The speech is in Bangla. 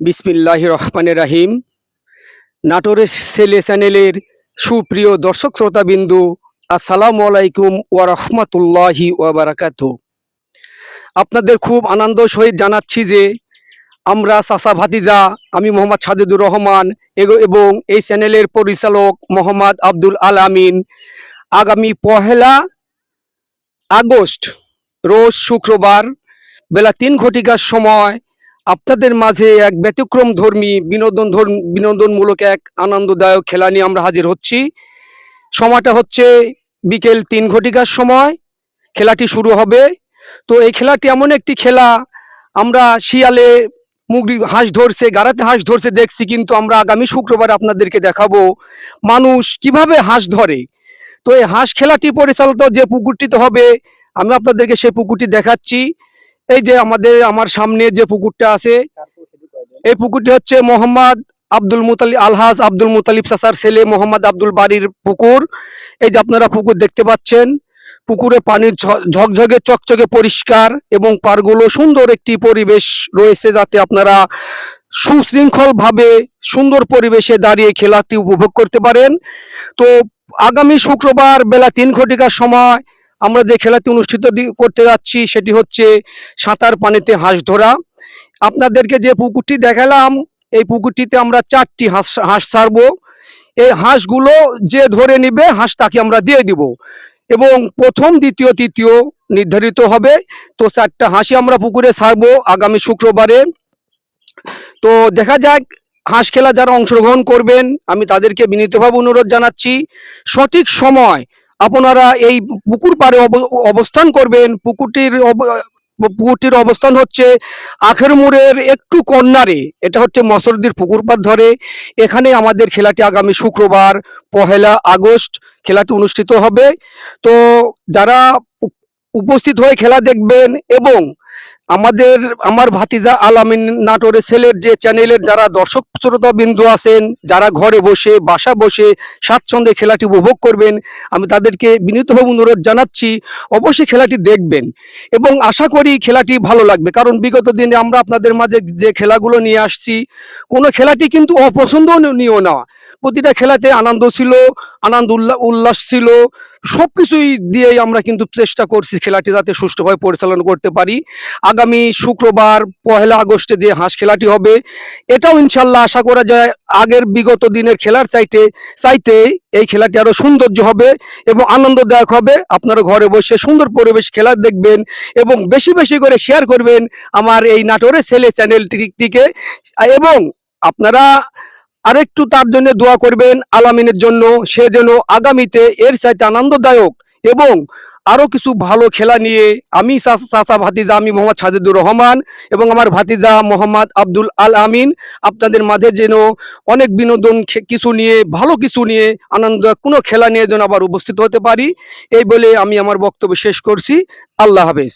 বিসমিল্লাহ রহমান রাহিম। নাটোরের সেলে চ্যানেলের সুপ্রিয় দর্শক শ্রোতাবিন্দু, আসসালামু আলাইকুম ওয়া রহমাতুল্লাহি ওয়া বারাকাতু আপনাদের খুব আনন্দ সহিত জানাচ্ছি যে আমরা সাসা ভাতিজা, আমি মোহাম্মদ সাজেদুর রহমান এবং এই চ্যানেলের পরিচালক মোহাম্মদ আব্দুল আল আমিন আগামী পহেলা আগস্ট, রোজ শুক্রবার, বেলা তিন ঘটিকার সময় আপনাদের মাঝে এক ব্যতিক্রম ধর্মী, বিনোদন বিনোদনমূলক এক আনন্দদায়ক খেলা নিয়ে আমরা হাজির হচ্ছি। সময়টা হচ্ছে বিকেল তিন ঘটিকার সময়। খেলাটি শুরু হবে। তো এই খেলাটি এমন একটি খেলা, আমরা শিয়ালে মুগরি হাঁস ধরছে, গাড়াতে হাঁস ধরছে দেখছি, কিন্তু আমরা আগামী শুক্রবার আপনাদেরকে দেখাবো মানুষ কীভাবে হাঁস ধরে। তো এই হাঁস খেলাটি পরিচালিত যে পুকুরটিতে হবে, আমি আপনাদেরকে সেই পুকুরটি দেখাচ্ছি। এই যে আমাদের, আমার সামনে যে পুকুরটা আছে, এই পুকুরটি হচ্ছে মোহাম্মদ আব্দুল মুতালিব আলহাজ আব্দুল মুতালিব চাচার ছেলে মোহাম্মদ আব্দুল বাড়ির পুকুর। এই যে আপনারা পুকুর দেখতে পাচ্ছেন, পুকুরে পানির ঝকঝকে, চকচকে পরিষ্কার এবং পারগুলো সুন্দর একটি পরিবেশ রয়েছে যাতে আপনারা সুশৃঙ্খল ভাবে সুন্দর পরিবেশে দাঁড়িয়ে খেলাটি উপভোগ করতে পারেন। তো আগামী শুক্রবার বেলা তিন ঘটিকার সময় আমরা যে খেলাটি অনুষ্ঠিত করতে যাচ্ছি সেটি হচ্ছে সাঁতার পানিতে হাঁস ধরা। আপনাদেরকে যে পুকুরটি দেখালাম, এই পুকুরটিতে আমরা চারটি হাঁস হাঁস ছাড়বো। এই হাঁসগুলো যে ধরে নিবে, হাঁস তাকে আমরা দিয়ে দিব। এবং প্রথম, দ্বিতীয়, তৃতীয় নির্ধারিত হবে। তো চারটা হাঁসি আমরা পুকুরে ছাড়বো আগামী শুক্রবারে। তো দেখা যাক, হাঁস খেলা যারা অংশগ্রহণ করবেন, আমি তাদেরকে বিনীতভাবে অনুরোধ জানাচ্ছি, সঠিক সময় আপনারা এই পুকুর পাড়ে অব- অবস্থান করবেন। পুকুরটির পুকুরটির অবস্থান হচ্ছে আখের মোড়ের একটু কর্নারে। এটা হচ্ছে মসরদির পুকুর পাড় ধরে। এখানে আমাদের খেলাটি আগামী শুক্রবার, পহেলা আগস্ট খেলাটি অনুষ্ঠিত হবে। তো যারা উপস্থিত হয়ে খেলা দেখবেন এবং আমাদের, আমার ভাতিজা আলামিন নাটোরের ছেলের যে চ্যানেলের যারা দর্শক শ্রোতা বিন্দু আছেন, যারা ঘরে বসে, বাসা বসে স্বাচ্ছন্দ্যে খেলাটি উপভোগ করবেন, আমি তাদেরকে বিনীতভাবে অনুরোধ জানাচ্ছি, অবশ্যই খেলাটি দেখবেন এবং আশা করি খেলাটি ভালো লাগবে। কারণ বিগত দিনে আমরা আপনাদের মাঝে যে খেলাগুলো নিয়ে আসছি, কোনো খেলাটি কিন্তু অপছন্দনীয় না। প্রতিটা খেলাতে আনন্দ ছিল, আনন্দ উল্লা- উল্লাস ছিল সব কিছুই দিয়েই আমরা কিন্তু চেষ্টা করছি খেলাটি যাতে সুষ্ঠুভাবে পরিচালনা করতে পারি। আগামী শুক্রবার পহেলা আগস্টে যে হাঁস খেলাটি হবে, এটাও ইনশাল্লাহ আশা করা যায় আগের বিগত দিনের খেলার চাইতে চাইতে এই খেলাটি আরও সৌন্দর্য হবে এবং আনন্দদায়ক হবে। আপনারা ঘরে বসে সুন্দর পরিবেশ খেলা দেখবেন এবং বেশি বেশি করে শেয়ার করবেন আমার এই নাটোরে ছেলে চ্যানেলটিকে এবং আপনারা আরেকটু তার জন্য দোয়া করবেন আলামিনের জন্য, সে যেন আগামীতে এর চাইতে আনন্দদায়ক এবং আরও কিছু ভালো খেলা নিয়ে আমি চাচা ভাতিজা আমি মোহাম্মদ সাজেদুর রহমান এবং আমার ভাতিজা মোহাম্মদ আব্দুল আল আমিন আপনাদের মাঝে যেন অনেক বিনোদন কিছু নিয়ে, ভালো কিছু নিয়ে আনন্দ কোনো খেলা নিয়ে যেন আবার উপস্থিত হতে পারি। এই বলে আমি আমার বক্তব্য শেষ করছি। আল্লাহ হাফেজ।